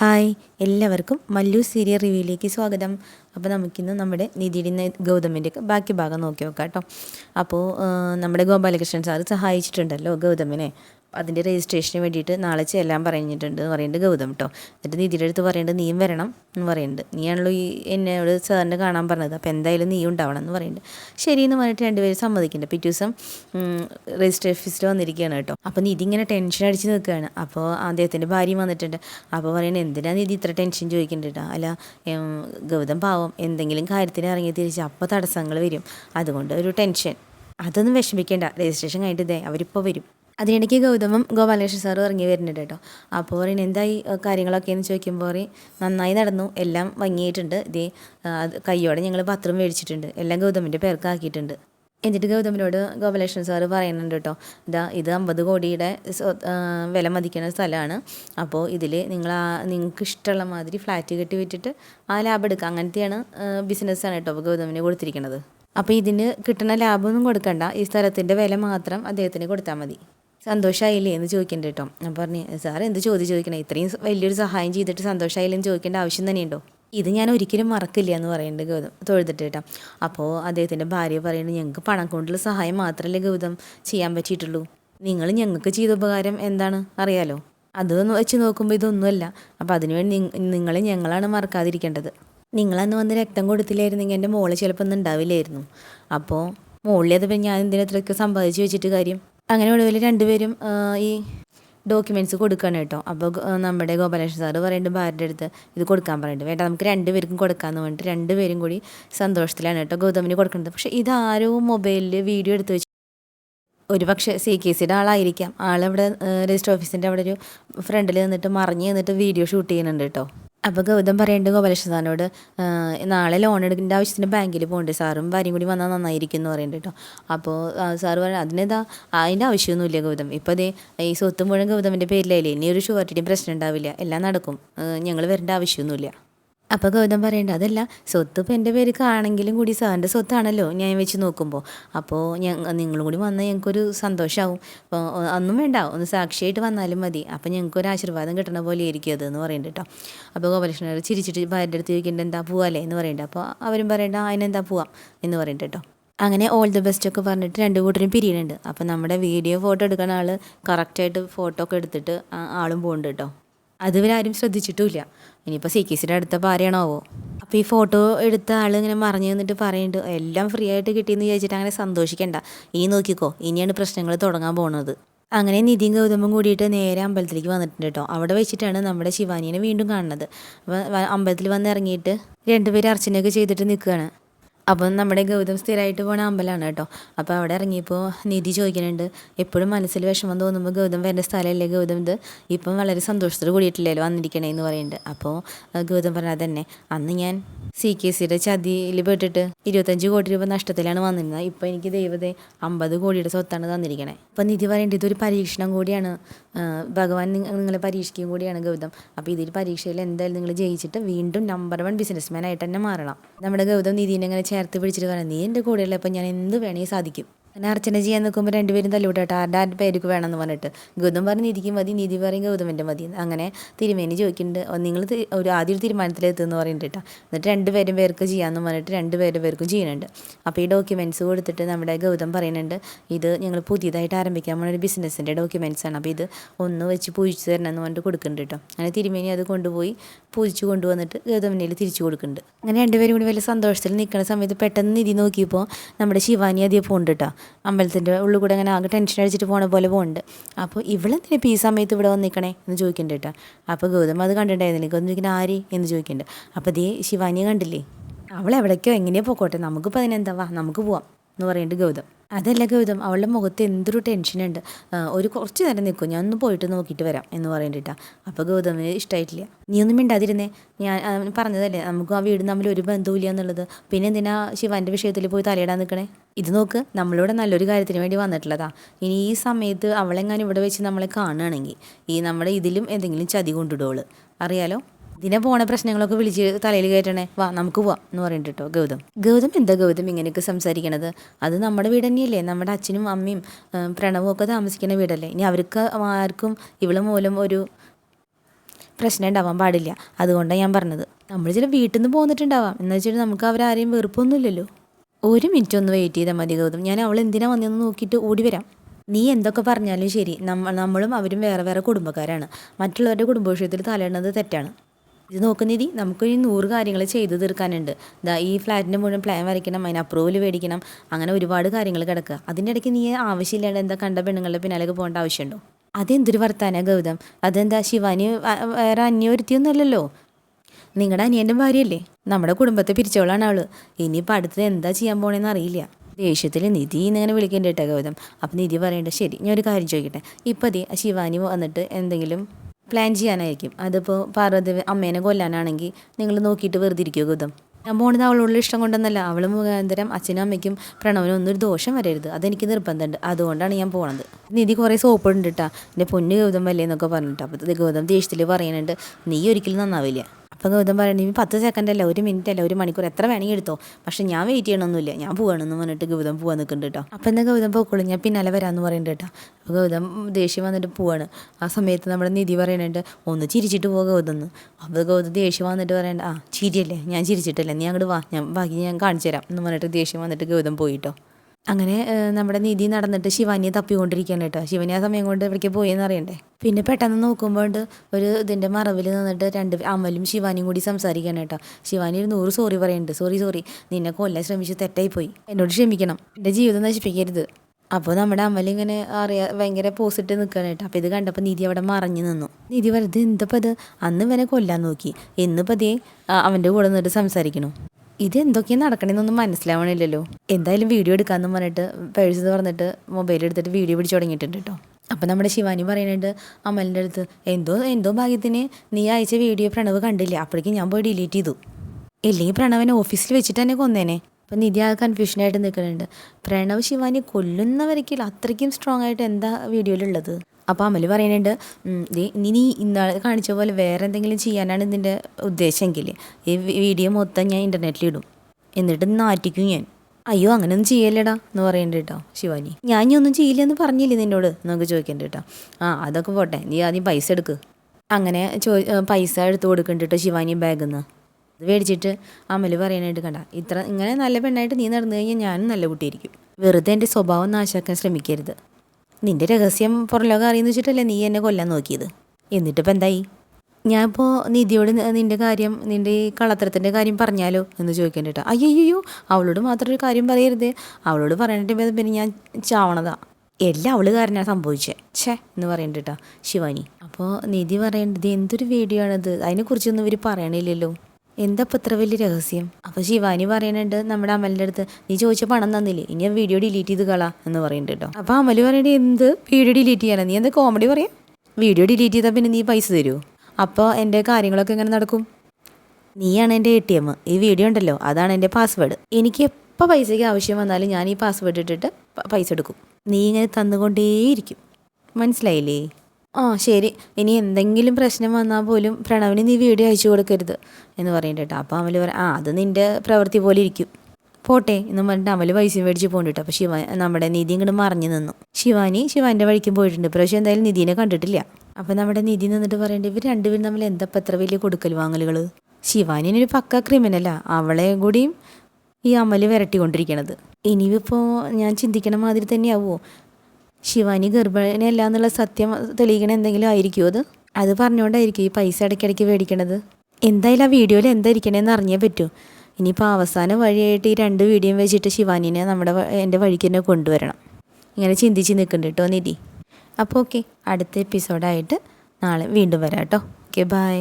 Hi എല്ലാവർക്കും Mallu serial റിവ്യൂയിലേക്ക് സ്വാഗതം. അപ്പോൾ നമുക്കിന്ന് നമ്മുടെ നിധിയുടെ ഗൗതമിന്റെയൊക്കെ ബാക്കി ഭാഗം നോക്കി നോക്കാം കേട്ടോ. അപ്പോൾ നമ്മുടെ ഗോപാലകൃഷ്ണൻ സാർ സഹായിച്ചിട്ടുണ്ടല്ലോ ഗൗതമിനെ. അതിന്റെ രജിസ്ട്രേഷന് വേണ്ടിയിട്ട് നാളെ ചെല്ലാൻ പറഞ്ഞിട്ടുണ്ട് എന്ന് പറയുന്നുണ്ട് ഗൗതം കേട്ടോ. എന്നിട്ട് നിധിയുടെ അടുത്ത് പറയുന്നുണ്ട് നീയും വരണം എന്ന് പറയുന്നുണ്ട്. നീയാണല്ലോ ഈ എന്നോട് സാറിനെ കാണാൻ പറഞ്ഞത്. അപ്പോൾ എന്തായാലും നീ ഉണ്ടാവണം എന്ന് പറയുന്നുണ്ട്. ശരി എന്ന് പറഞ്ഞിട്ട് രണ്ടുപേരും സമ്മതിക്കുന്നുണ്ട്. പിറ്റേ ദിവസം രജിസ്റ്റർ ഓഫീസിൽ വന്നിരിക്കുകയാണ് കേട്ടോ. അപ്പോൾ നിധി ഇങ്ങനെ ടെൻഷൻ അടിച്ച് നിൽക്കുകയാണ്. അപ്പോൾ അദ്ദേഹത്തിന്റെ ഭാര്യയും വന്നിട്ടുണ്ട്. അപ്പോൾ പറയുന്നത് എന്തിനാണ് നിധി ഇത്ര ടെൻഷൻ ചോദിക്കുന്നുണ്ട് കേട്ടോ? അല്ല ഗൗതം പാവം എന്തെങ്കിലും കാര്യത്തിന് ഇറങ്ങി തിരിച്ച് അപ്പോൾ തടസ്സങ്ങൾ വരും. അതുകൊണ്ട് ഒരു ടെൻഷൻ. അതൊന്നും വിഷമിക്കേണ്ട. രജിസ്ട്രേഷൻ കഴിഞ്ഞിട്ട് അവരിപ്പോൾ വരും. അതിനിടയ്ക്ക് ഗൗതമും ഗോപാലകൃഷ്ണൻ സാറും ഇറങ്ങി വരുന്നുണ്ട് കേട്ടോ. അപ്പോൾ പറയുന്നത് എന്തായി കാര്യങ്ങളൊക്കെ എന്ന് ചോദിക്കുമ്പോൾ പറയും നന്നായി നടന്നു എല്ലാം ഭംഗിയായിട്ടുണ്ട്. ഇതേ കയ്യോടെ ഞങ്ങൾ പത്രം മേടിച്ചിട്ടുണ്ട്. എല്ലാം ഗൗതമിന്റെ പേർക്കാക്കിയിട്ടുണ്ട്. എന്നിട്ട് ഗൗതമിനോട് ഗോപാലകൃഷ്ണൻ സാറ് പറയുന്നുണ്ട് കേട്ടോ ഇതാ ഇത് അമ്പത് കോടിയുടെ വില മതിക്കുന്ന സ്ഥലമാണ് അപ്പോൾ ഇതിൽ നിങ്ങൾ ആ നിങ്ങൾക്ക് ഇഷ്ടമുള്ള മാതിരി ഫ്ലാറ്റ് കെട്ടി വിറ്റിട്ട് ആ ലാഭം എടുക്കുക അങ്ങനത്തെയാണ് ബിസിനസ്സാണ് കേട്ടോ ഗൗതമിന് കൊടുത്തിരിക്കുന്നത് അപ്പോൾ ഇതിന് കിട്ടുന്ന ലാഭമൊന്നും കൊടുക്കണ്ട. ഈ സ്ഥലത്തിന്റെ വില മാത്രം അദ്ദേഹത്തിന് കൊടുത്താൽ മതി. സന്തോഷമായില്ലേ എന്ന് ചോദിക്കണ്ട കേട്ടോ. ഞാൻ പറഞ്ഞു സാർ എന്ത് ചോദ്യം ചോദിക്കണേ? ഇത്രയും വലിയൊരു സഹായം ചെയ്തിട്ട് സന്തോഷമായില്ലേ എന്ന് ചോദിക്കേണ്ട ആവശ്യം തന്നെയുണ്ടോ? ഇത് ഞാൻ ഒരിക്കലും മറക്കില്ല എന്ന് പറയുന്നുണ്ട് ഗൗതം തൊഴുതിട്ട് കേട്ടോ. അപ്പോൾ അദ്ദേഹത്തിന്റെ ഭാര്യ പറയുന്നത് ഞങ്ങൾക്ക് പണം കൊണ്ടുള്ള സഹായം മാത്രമല്ലേ ഗൗതം ചെയ്യാൻ പറ്റിയിട്ടുള്ളൂ. നിങ്ങൾ ഞങ്ങൾക്ക് ചെയ്ത ഉപകാരം എന്താണ്? അറിയാലോ? അതൊന്ന് വെച്ച് നോക്കുമ്പോൾ ഇതൊന്നുമല്ല. അപ്പോൾ അതിനുവേണ്ടി നിങ്ങളെ ഞങ്ങളാണ് മറക്കാതിരിക്കേണ്ടത്. നിങ്ങളന്ന് വന്ന് രക്തം കൊടുത്തില്ലായിരുന്നെങ്കിൽ എന്റെ മോളെ ചിലപ്പോൾ ഒന്നും ഉണ്ടാവില്ലായിരുന്നു. അപ്പോൾ മോളിൽ അത് ഞാൻ എന്തിനാ ഇത്രയൊക്കെ സമ്പാദിച്ച് വെച്ചിട്ട് കാര്യം? അങ്ങനെ ഒടുവിൽ രണ്ടുപേരും ഈ ഡോക്യുമെന്റ്സ് കൊടുക്കണം കേട്ടോ. അപ്പോൾ നമ്മുടെ ഗോപാലകൃഷ്ണൻ സാറ് പറയുന്നുണ്ട് ഭാര്യയുടെ അടുത്ത് ഇത് കൊടുക്കാൻ പറയുന്നുണ്ട് വേണ്ട നമുക്ക് രണ്ടുപേർക്കും കൊടുക്കാമെന്ന് പറഞ്ഞിട്ട് രണ്ടുപേരും കൂടി സന്തോഷത്തിലാണ് കേട്ടോ ഗൗതമിന് കൊടുക്കുന്നത്. പക്ഷേ ഇതാരോ മൊബൈലിൽ വീഡിയോ എടുത്ത് വെച്ച് ഒരു പക്ഷേ സി കെ സിയുടെ ആളായിരിക്കാം. ആളവിടെ രജിസ്റ്റർ ഓഫീസിന്റെ അവിടെ ഒരു ഫ്രണ്ടിൽ നിന്നിട്ട് മറിഞ്ഞ് നിന്നിട്ട് വീഡിയോ ഷൂട്ട് ചെയ്യുന്നുണ്ട് കേട്ടോ. അപ്പോൾ ഗൗതം പറയുന്നുണ്ട് ഗോപാലകൃഷ്ണൻ നാളെ ലോൺ എടുക്കേണ്ട ആവശ്യത്തിന് ബാങ്കിൽ പോകുന്നുണ്ട് സാറും ഭാര്യയും കൂടി വന്നാൽ നന്നായിരിക്കും എന്ന് പറയുന്നുണ്ട് കേട്ടോ അപ്പോൾ സാറ് പറയുന്നത് അതിനെന്താ? അതിന്റെ ആവശ്യമൊന്നുമില്ല ഗൗതം. ഇപ്പോൾ അതേ ഈ സ്വത്തും മുഴുവൻ ഗൗതമിന്റെ പേരിലായില്ലേ? ഇനി ഒരു ഷുവർട്ടിന്റെയും പ്രശ്നം ഉണ്ടാവില്ല. എല്ലാം നടക്കും. ഞങ്ങൾ വരേണ്ട ആവശ്യമൊന്നുമില്ല അപ്പോൾ ഗൗതം പറയണ്ട അതല്ല സ്വത്ത് ഇപ്പോൾ എന്റെ പേർക്ക് ആണെങ്കിലും കൂടി സാറിന്റെ സ്വത്താണല്ലോ ഞാൻ വെച്ച് നോക്കുമ്പോൾ അപ്പോൾ ഞങ്ങൾ നിങ്ങളും കൂടി വന്നാൽ ഞങ്ങൾക്കൊരു സന്തോഷമാവും അപ്പോൾ ഒന്നും വേണ്ട ഒന്ന് സാക്ഷിയായിട്ട് വന്നാലും മതി. അപ്പോൾ ഞങ്ങൾക്കൊരു ആശീർവാദം കിട്ടണ പോലെ ആയിരിക്കും അതെന്ന് പറയുന്നുണ്ട് കേട്ടോ അപ്പോൾ ഗോപാലകൃഷ്ണൻ ചിരിച്ചിട്ട് ഭാര്യയുടെ അടുത്ത് ചോദിക്കേണ്ട എന്താ പോവാല്ലേ എന്ന് പറയുന്നുണ്ട് അപ്പോൾ അവരും പറയണ്ട അതിനെന്താ പോവാം? എന്ന് പറയുന്നുണ്ട് കേട്ടോ അങ്ങനെ ഓൾ ദി ബെസ്റ്റ് ഒക്കെ പറഞ്ഞിട്ട് രണ്ട് കൂട്ടരും പിരിയുന്നുണ്ട് അപ്പോൾ നമ്മുടെ വീഡിയോ ഫോട്ടോ എടുക്കുന്ന ആൾ കറക്റ്റായിട്ട് ഫോട്ടോ ഒക്കെ എടുത്തിട്ട് ആളും പോകുന്നുണ്ട് കേട്ടോ അത് ആരും ശ്രദ്ധിച്ചിട്ടുമില്ല. ഇനിയിപ്പോൾ സി കെ സിയുടെ അടുത്ത പാരയാണാവോ? അപ്പോൾ ഈ ഫോട്ടോ എടുത്ത ആൾ ഇങ്ങനെ മറിഞ്ഞു നിന്നിട്ട് പറയുന്നുണ്ട് എല്ലാം ഫ്രീ ആയിട്ട് കിട്ടിയെന്ന് വിചാരിച്ചിട്ട് അങ്ങനെ സന്തോഷിക്കണ്ട. ഈ നോക്കിക്കോ ഇനിയാണ് പ്രശ്നങ്ങൾ തുടങ്ങാൻ പോകുന്നത് അങ്ങനെ നിധി ഗൗതമും കൂടിയിട്ട് നേരെ അമ്പലത്തിലേക്ക് വന്നിട്ടുണ്ട് കേട്ടോ. അവിടെ വെച്ചിട്ടാണ് നമ്മുടെ ശിവാനിയെ വീണ്ടും കാണുന്നത്. അപ്പോൾ അമ്പലത്തിൽ വന്ന് ഇറങ്ങിയിട്ട് രണ്ടുപേരും അർച്ചനയൊക്കെ ചെയ്തിട്ട് നിൽക്കുകയാണ്. അപ്പം നമ്മുടെ ഗൗതം സ്ഥിരമായിട്ട് പോണ അമ്പലമാണ് കേട്ടോ. അപ്പോൾ അവിടെ ഇറങ്ങിയപ്പോൾ നിധി ചോദിക്കുന്നുണ്ട് എപ്പോഴും മനസ്സിൽ വിഷമം തോന്നുമ്പോൾ ഗൗതം വരേണ്ട സ്ഥലമല്ലേ ഗൗതം ഇത്? ഇപ്പം വളരെ സന്തോഷത്തോട് കൂടിയിട്ടില്ലല്ലോ വന്നിരിക്കണേ? എന്ന് പറയുന്നുണ്ട്. അപ്പോൾ ഗൗതം പറഞ്ഞത് തന്നെ അന്ന് ഞാൻ സി കെ സിയുടെ ചതിയിൽ പെട്ടിട്ട് ഇരുപത്തഞ്ച് കോടി രൂപ നഷ്ടത്തിലാണ് വന്നിരുന്നത്. ഇപ്പോൾ എനിക്ക് ദൈവത്തെ അമ്പത് കോടിയുടെ സ്വത്താണ് തന്നിരിക്കണേ. അപ്പം നിധി പറയേണ്ടത് ഇതൊരു പരീക്ഷണം കൂടിയാണ്. ഭഗവാൻ നിങ്ങളെ പരീക്ഷിക്കുകയും കൂടിയാണ് ഗൗതം. അപ്പോൾ ഇതിൽ പരീക്ഷയിൽ എന്തായാലും നിങ്ങൾ ജയിച്ചിട്ട് വീണ്ടും നമ്പർ വൺ ബിസിനസ്മാൻ ആയിട്ട് തന്നെ മാറണം. നമ്മുടെ ഗൗതം നിധീനെ ഇങ്ങനെ ചേർത്ത് പിടിച്ചിട്ട് പറയാം നീ എന്റെ കൂടെയുള്ള ഇപ്പം ഞാൻ എന്ത് വേണമെങ്കിൽ സാധിക്കും. അങ്ങനെ അർച്ചന ചെയ്യാൻ നിൽക്കുമ്പോൾ രണ്ടുപേരും തല്ലുവിട്ടോ ആരുടെ ആരുടെ പേർക്ക് വേണമെന്ന് പറഞ്ഞിട്ട്. ഗൗതം പറഞ്ഞ് നിധിക്ക് മതി നിധി പറയും ഗൗതമിന്റെ മതി അങ്ങനെ തിരുമേനി ചോദിക്കുന്നുണ്ട് നിങ്ങൾ ഒരു ആദ്യം ഒരു തീരുമാനത്തിലെത്തുമെന്ന് പറയുന്നുണ്ട് കേട്ടോ എന്നിട്ട് രണ്ടുപേരും പേർക്ക് ചെയ്യാമെന്ന് പറഞ്ഞിട്ട് രണ്ടുപേരും പേർക്കും ചെയ്യുന്നുണ്ട്. അപ്പോൾ ഈ ഡോക്യുമെന്റ്സ് കൊടുത്തിട്ട് നമ്മുടെ ഗൗതം പറയുന്നുണ്ട് ഇത് ഞങ്ങൾ പുതിയതായിട്ട് ആരംഭിക്കാൻ പോണ ഒരു ബിസിനസ്സിന്റെ ഡോക്യുമെന്റ്സ് ആണ്. അപ്പോൾ ഇത് ഒന്ന് വെച്ച് പൂജിച്ച് തരണം എന്ന് പറഞ്ഞിട്ട് കൊടുക്കുന്നുണ്ട് കേട്ടോ അങ്ങനെ തിരുമേനി അത് കൊണ്ടുപോയി പൂജിച്ചു കൊണ്ടുവന്നിട്ട് ഗൗതമിനിൽ തിരിച്ചു കൊടുക്കുന്നുണ്ട്. അങ്ങനെ രണ്ടുപേരും കൂടി വലിയ സന്തോഷത്തിൽ നിൽക്കുന്ന സമയത്ത് പെട്ടെന്ന് നിധി നോക്കിയപ്പോൾ നമ്മുടെ ശിവാനി അധികം പോകുന്നുണ്ട് കേട്ടോ അമ്പലത്തിന്റെ ഉള്ളിൽ കൂടെ അങ്ങനെ ആകെ ടെൻഷൻ അടിച്ചിട്ട് പോണ പോലെ പോകുന്നുണ്ട് അപ്പോൾ ഇവളെന്തിനാ ഇപ്പോൾ ഈ സമയത്ത് ഇവിടെ വന്ന് നിൽക്കണേ എന്ന് ചോദിക്കണ്ട കേട്ടോ. അപ്പോൾ ഗൗതം അത് കണ്ടിട്ടുണ്ടായിരുന്നില്ല ഗൗതം ചോദിക്കുന്നത് ആര് എന്ന് ചോദിക്കണ്ട. അപ്പോൾ ദേ ശിവാനിയെ കണ്ടില്ലേ? അവൾ എവിടേക്കോ എങ്ങനെയോ പോക്കോട്ടെ. നമുക്കിപ്പോൾ അതിനെന്താ വാ? നമുക്ക് പോവാം എന്ന് പറയുന്നുണ്ട് ഗൗതം. അതല്ല ഗൗതം അവളുടെ മുഖത്ത് എന്തൊരു ടെൻഷനുണ്ട് ഒരു കുറച്ച് നേരം നിൽക്കും ഞാൻ ഒന്ന് പോയിട്ട് നോക്കിയിട്ട് വരാം എന്ന് പറയേണ്ടിട്ടാ അപ്പോൾ ഗൗതമിന് ഇഷ്ടമായിട്ടില്ല നീ ഒന്നും മിണ്ടാതിരുന്നേ. ഞാൻ പറഞ്ഞതല്ലേ നമുക്ക് ആ വീട് തമ്മിൽ ഒരു ബന്ധവുമില്ല എന്നുള്ളത്. പിന്നെ എന്തിനാ ശിവാന്റെ വിഷയത്തിൽ പോയി തലയിടാൻ നിൽക്കണേ ഇത് നോക്ക് നമ്മളിവിടെ നല്ലൊരു കാര്യത്തിന് വേണ്ടി വന്നിട്ടുള്ളതാ. ഇനി ഈ സമയത്ത് അവളെങ്ങാനും ഇവിടെ വെച്ച് നമ്മളെ കാണുകയാണെങ്കിൽ ഈ നമ്മുടെ ഇതിലും എന്തെങ്കിലും ചതി കൊണ്ടിടുവോൾ. അറിയാലോ? ഇതിനെ പോണ പ്രശ്നങ്ങളൊക്കെ വിളിച്ച് തലയിൽ കയറ്റണേ. വാ നമുക്ക് പോവാം എന്ന് പറയുന്നുണ്ട് കേട്ടോ ഗൗതം. ഗൗതം എന്താ ഗൗതം ഇങ്ങനെയൊക്കെ സംസാരിക്കണത്? അത് നമ്മുടെ വീട് തന്നെയല്ലേ? നമ്മുടെ അച്ഛനും അമ്മയും പ്രണവും ഒക്കെ താമസിക്കുന്ന വീടല്ലേ? ഇനി അവർക്ക് ആർക്കും ഇവൾ മൂലം ഒരു പ്രശ്നം ഉണ്ടാവാൻ പാടില്ല. അതുകൊണ്ടാണ് ഞാൻ പറഞ്ഞത്. നമ്മൾ ചില വീട്ടിൽ നിന്ന് പോന്നിട്ടുണ്ടാവാം. എന്ന് വെച്ചിട്ട് നമുക്ക് അവരാരെയും വെറുപ്പൊന്നുമില്ലല്ലോ. ഒരു മിനിറ്റ് ഒന്ന് വെയിറ്റ് ചെയ്താൽ മതി ഗൗതം. ഞാൻ അവൾ എന്തിനാ വന്നതെന്ന് നോക്കിയിട്ട് ഓടി വരാം. നീ എന്തൊക്കെ പറഞ്ഞാലും ശരി. നമ്മ നമ്മളും അവരും വേറെ വേറെ കുടുംബക്കാരാണ്. മറ്റുള്ളവരുടെ കുടുംബ വിഷയത്തിൽ തലയിടുന്നത് തെറ്റാണ്. ഇത് നോക്കുന്നിതി നമുക്ക് ഈ നൂറ് കാര്യങ്ങൾ ചെയ്തു തീർക്കാനുണ്ട്. ദാ ഈ ഫ്ലാറ്റിന്റെ മുഴുവൻ പ്ലാൻ വരയ്ക്കണം അതിന് അപ്രൂവൽ മേടിക്കണം. അങ്ങനെ ഒരുപാട് കാര്യങ്ങൾ കിടക്കുക. അതിന്റെ ഇടയ്ക്ക് നീ ആവശ്യമില്ലാണ്ട് എന്താ കണ്ട പെണ്ണുങ്ങളുടെ പിന്നാലേക്ക് പോകേണ്ട ആവശ്യമുണ്ടോ? അതെന്തൊരു വർത്താന ഗൗതം? അതെന്താ ശിവാനി വേറെ അന്യൊരുത്തിയൊന്നുമല്ലല്ലോ? നിങ്ങളുടെ അനിയന്റെ ഭാര്യയല്ലേ? നമ്മുടെ കുടുംബത്തെ പിരിച്ചവളാണ് അവൾ. ഇനിയിപ്പോൾ അടുത്തത് എന്താ ചെയ്യാൻ പോണേന്ന് അറിയില്ല. ദേഷ്യത്തിൽ നിധി എന്നിങ്ങനെ വിളിക്കേണ്ട കേട്ടോ ഗൗതം. അപ്പം നിധി പറയണ്ട ശരി ഞാൻ ഒരു കാര്യം ചോദിക്കട്ടെ. ഇപ്പം അതി ശിവാനി വന്നിട്ട് എന്തെങ്കിലും പ്ലാൻ ചെയ്യാനായിരിക്കും. അതിപ്പോൾ പാർവതി അമ്മേനെ കൊല്ലാനാണെങ്കിൽ നിങ്ങൾ നോക്കിയിട്ട് വെറുതെ ഇരിക്കുക ഗൗതം. ഞാൻ പോണത് അവളോടുള്ള ഇഷ്ടം കൊണ്ടൊന്നല്ല. അവൾ മുഖാന്തരം അച്ഛനും അമ്മയ്ക്കും പ്രണവനും ഒന്നും ഒരു ദോഷം വരരുത്. അതെനിക്ക് നിർബന്ധമുണ്ട് അതുകൊണ്ടാണ് ഞാൻ പോണത്. നിധി കുറേ സോപ്പ് ഉണ്ട് കേട്ടാ എന്റെ പൊന്നു ഗൗതം വല്ലേ എന്നൊക്കെ പറഞ്ഞിട്ട് അപ്പോൾ ഗൗതം ദേഷ്യത്തിൽ പറയുന്നുണ്ട് നീ ഒരിക്കലും നന്നാവില്ല. അപ്പോൾ ഗൗതം പറയണേ "ഇനി പത്ത് സെക്കൻഡ് അല്ല ഒരു മിനിറ്റ് അല്ല ഒരു മണിക്കൂർ എത്ര വേണമെങ്കിൽ എടുത്തോ. പക്ഷെ ഞാൻ വെയിറ്റ് ചെയ്യണമൊന്നുമില്ല ഞാൻ പോകണമെന്ന് പറഞ്ഞിട്ട് ഗൗതം പോകാൻ നിൽക്കുന്നുണ്ട് കേട്ടോ. അപ്പോൾ എന്താ ഗൗതം പോക്കോളൂ ഞാൻ പിന്നാലെ വരാമെന്ന് പറയുന്നുണ്ട് കേട്ടോ. അപ്പോൾ ഗൗതം ദേഷ്യം വന്നിട്ട് പോവാണ്. ആ സമയത്ത് നമ്മുടെ നിധി പറയുന്നുണ്ട് ഒന്ന് ചിരിച്ചിട്ട് പോകുക എന്ന് അപ്പോൾ ഗൗതം ദേഷ്യം വന്നിട്ട് പറയണ്ട ആ ചിരിയല്ലേ ഞാൻ ചിരിച്ചിട്ടല്ലേ നീ അങ്ങോട്ട് വാ ഞാൻ ബാക്കി ഞാൻ കാണിച്ചു തരാം എന്ന് പറഞ്ഞിട്ട് ദേഷ്യം വന്നിട്ട് ഗൗതം പോയിട്ടോ അങ്ങനെ നമ്മുടെ നിധി നടന്നിട്ട് ശിവാനിയെ തപ്പിക്കൊണ്ടിരിക്കുകയാണ് കേട്ടോ. ശിവാനി ആ സമയം കൊണ്ട് എവിടേക്ക് പോയെന്ന് അറിയണ്ടേ? പിന്നെ പെട്ടെന്ന് നോക്കുമ്പോൾ ഒരു ഇതിന്റെ മറവിൽ നിന്നിട്ട് രണ്ട് അമലും ശിവാനിയും കൂടി സംസാരിക്കുകയാണ് കേട്ടോ. ശിവാനി ഒരു നൂറ് സോറി പറയുന്നുണ്ട് സോറി സോറി നിന്നെ കൊല്ലാൻ ശ്രമിച്ച് തെറ്റായിപ്പോയി. എന്നോട് ക്ഷമിക്കണം. എന്റെ ജീവിതം നശിപ്പിക്കരുത്. അപ്പോൾ നമ്മുടെ അമ്മ ഇങ്ങനെ അറിയാ ഭയങ്കര പോസിറ്റ് നിൽക്കുകയാണ് കേട്ടോ. അപ്പോൾ ഇത് കണ്ടപ്പോൾ നിധി അവിടെ മറഞ്ഞു നിന്നു. നിധി വെറുതെ എന്തപ്പോൾ ഇത് അന്ന് ഇവനെ കൊല്ലാൻ നോക്കി. ഇന്നിപ്പോൾ അതേ അവന്റെ കൂടെ നിന്നിട്ട് സംസാരിക്കണു. ഇത് എന്തൊക്കെയാണ് നടക്കണമെന്നൊന്നും മനസ്സിലാവണില്ലല്ലോ. എന്തായാലും വീഡിയോ എടുക്കാമെന്ന് പറഞ്ഞിട്ട് പേഴ്സ് എന്ന് പറഞ്ഞിട്ട് മൊബൈൽ എടുത്തിട്ട് വീഡിയോ പിടിച്ച് തുടങ്ങിയിട്ടുണ്ട് കേട്ടോ അപ്പം നമ്മുടെ ശിവാനി പറയുന്നുണ്ട് അമലിന്റെ അടുത്ത് എന്തോ എന്തോ ഭാഗ്യത്തിന് നീ അയച്ച വീഡിയോ പ്രണവ് കണ്ടില്ല? അപ്പോഴേക്കും ഞാൻ പോയി ഡിലീറ്റ് ചെയ്തു. ഇല്ലെങ്കിൽ പ്രണവനെ ഓഫീസിൽ വെച്ചിട്ട് തന്നെ കൊന്നേനെ. അപ്പം നിധി ആ കൺഫ്യൂഷനായിട്ട് നിൽക്കുന്നുണ്ട് പ്രണവ് ശിവാനി കൊല്ലുന്നവരേക്കില്ല അത്രയ്ക്കും സ്ട്രോങ് ആയിട്ട് എന്താ വീഡിയോയിലുള്ളത് അപ്പോൾ അമൽ പറയുന്നുണ്ട് ഇനി ഇന്നാളെ കാണിച്ച പോലെ വേറെ എന്തെങ്കിലും ചെയ്യാനാണ് ഇതിന്റെ ഉദ്ദേശമെങ്കിൽ ഈ വീഡിയോ മൊത്തം ഞാൻ ഇന്റർനെറ്റിലിടും എന്നിട്ട് നാറ്റിക്കും ഞാൻ. അയ്യോ അങ്ങനെയൊന്നും ചെയ്യല്ലേടാ എന്ന് പറയണ്ട കേട്ടോ ശിവാനി. ഞാൻ ഇനി ഒന്നും ചെയ്യില്ലെന്ന് പറഞ്ഞില്ലേ നിന്നോട്? നമുക്ക് ചോദിക്കണ്ട കേട്ടോ ആ അതൊക്കെ പോട്ടെ. നീ ആദ്യം പൈസ എടുക്ക്. അങ്ങനെ ചോ പൈസ എടുത്ത് കൊടുക്കണ്ട കേട്ടോ ശിവാനി ബാഗിൽ നിന്ന് അത് മേടിച്ചിട്ട് അമൽ പറയാനായിട്ട് കണ്ട ഇത്ര ഇങ്ങനെ നല്ല പെണ്ണായിട്ട് നീ നടന്നു കഴിഞ്ഞാൽ ഞാനും നല്ല കുട്ടിയായിരിക്കും. വെറുതെ എന്റെ സ്വഭാവം നാശാക്കാൻ ശ്രമിക്കരുത്. നിന്റെ രഹസ്യം പുറലോകം അറിയുന്ന വെച്ചിട്ടല്ലേ നീ എന്നെ കൊല്ലാൻ നോക്കിയത്? എന്നിട്ടിപ്പോൾ എന്തായി? ഞാനിപ്പോൾ നിധിയോട് നിന്റെ കാര്യം നിന്റെ ഈ കള്ളത്തരത്തിന്റെ കാര്യം പറഞ്ഞാലോ എന്ന് ചോദിക്കേണ്ടിട്ടാ. അയ്യോ അവളോട് മാത്രം ഒരു കാര്യം പറയരുത്. അവളോട് പറയാനായിട്ട് പിന്നെ ഞാൻ ചാവണതാ. എല്ലാം അവൾ കാരനാണ് സംഭവിച്ചേ. ഛേ എന്ന് പറയണ്ടിട്ടാ ശിവാനി. അപ്പോൾ നിധി പറയേണ്ടത് എന്തൊരു വീഡിയോ ആണിത്? അതിനെക്കുറിച്ചൊന്നും ഇവർ പറയണില്ലല്ലോ. എന്താ ഇപ്പം ഇത്ര വലിയ രഹസ്യം? അപ്പോൾ ശിവാനി പറയുന്നുണ്ട് നമ്മുടെ അമലിന്റെ അടുത്ത് നീ ചോദിച്ച പണം തന്നില്ലേ? ഇനി ഞാൻ വീഡിയോ ഡിലീറ്റ് ചെയ്ത് കളാ എന്ന് പറയുന്നുണ്ട് കേട്ടോ അപ്പോൾ അമൽ പറയേണ്ടത് എന്ത്? വീഡിയോ ഡിലീറ്റ് ചെയ്യാനാ? നീ എന്താ കോമഡി പറയാം? വീഡിയോ ഡിലീറ്റ് ചെയ്താൽ പിന്നെ നീ പൈസ തരുമോ അപ്പോൾ എന്റെ കാര്യങ്ങളൊക്കെ എങ്ങനെ നടക്കും? നീയാണ് എന്റെ എ ടി എം ഈ വീഡിയോ ഉണ്ടല്ലോ അതാണ് എന്റെ പാസ്വേഡ് എനിക്ക് എപ്പോൾ പൈസയ്ക്ക് ആവശ്യം വന്നാലും ഞാൻ ഈ പാസ്വേഡ് ഇട്ടിട്ട് പൈസ എടുക്കും. നീ ഇങ്ങനെ തന്നുകൊണ്ടേയിരിക്കും. മനസ്സിലായില്ലേ? ആ ശരി. ഇനി എന്തെങ്കിലും പ്രശ്നം വന്നാൽ പോലും പ്രണവിന് നീ വീഡിയോ അയച്ചു കൊടുക്കരുത് എന്ന് പറയുന്നുണ്ട് കേട്ടോ അപ്പോൾ അമൽ പറയാം ആ അത് നിന്റെ പ്രവൃത്തി പോലെ ഇരിക്കും. പോട്ടെ എന്ന് പറഞ്ഞിട്ട് അമൽ പൈസ മേടിച്ച് പോകണ്ടിട്ട് അപ്പോൾ ശിവ നമ്മുടെ നിധി ഇങ്ങോട്ട് മറിഞ്ഞു നിന്നു. ശിവാനി ശിവാന്റെ വഴിക്കും പോയിട്ടുണ്ട്. പക്ഷേ എന്തായാലും നിധീനെ കണ്ടിട്ടില്ല. അപ്പോൾ നമ്മുടെ നിധി നിന്നിട്ട് പറയേണ്ടത് ഇവർ രണ്ടുപേരും തമ്മിൽ എന്താ എത്ര വലിയ കൊടുക്കൽ വാങ്ങലുകൾ ഒരു പക്ക ക്രിമിനലാ അവളെ കൂടിയും ഈ അമൽ വരട്ടിക്കൊണ്ടിരിക്കണത്. ഇനിയിപ്പോൾ ഞാൻ ചിന്തിക്കണ മാതിരി തന്നെയാവുമോ ശിവാനി ഗർഭിണിയല്ല എന്നുള്ള സത്യം തെളിയിക്കണ എന്തെങ്കിലും ആയിരിക്കും അത്? അത് പറഞ്ഞുകൊണ്ടായിരിക്കും ഈ പൈസ ഇടയ്ക്കിടയ്ക്ക് മേടിക്കണത്. എന്തായാലും ആ വീഡിയോയിൽ എന്തായിരിക്കണേന്ന് അറിഞ്ഞേ പറ്റൂ. ഇനിയിപ്പോൾ അവസാന വഴിയായിട്ട് ഈ രണ്ട് വീഡിയോയും വെച്ചിട്ട് ശിവാനിനെ നമ്മുടെ എന്റെ വഴിക്ക് തന്നെ കൊണ്ടുവരണം. ഇങ്ങനെ ചിന്തിച്ച് നിൽക്കുന്നുണ്ട് കേട്ടോ നിധി. അപ്പോൾ ഓക്കെ അടുത്ത എപ്പിസോഡായിട്ട് നാളെ വീണ്ടും വരാം കേട്ടോ. Okay bye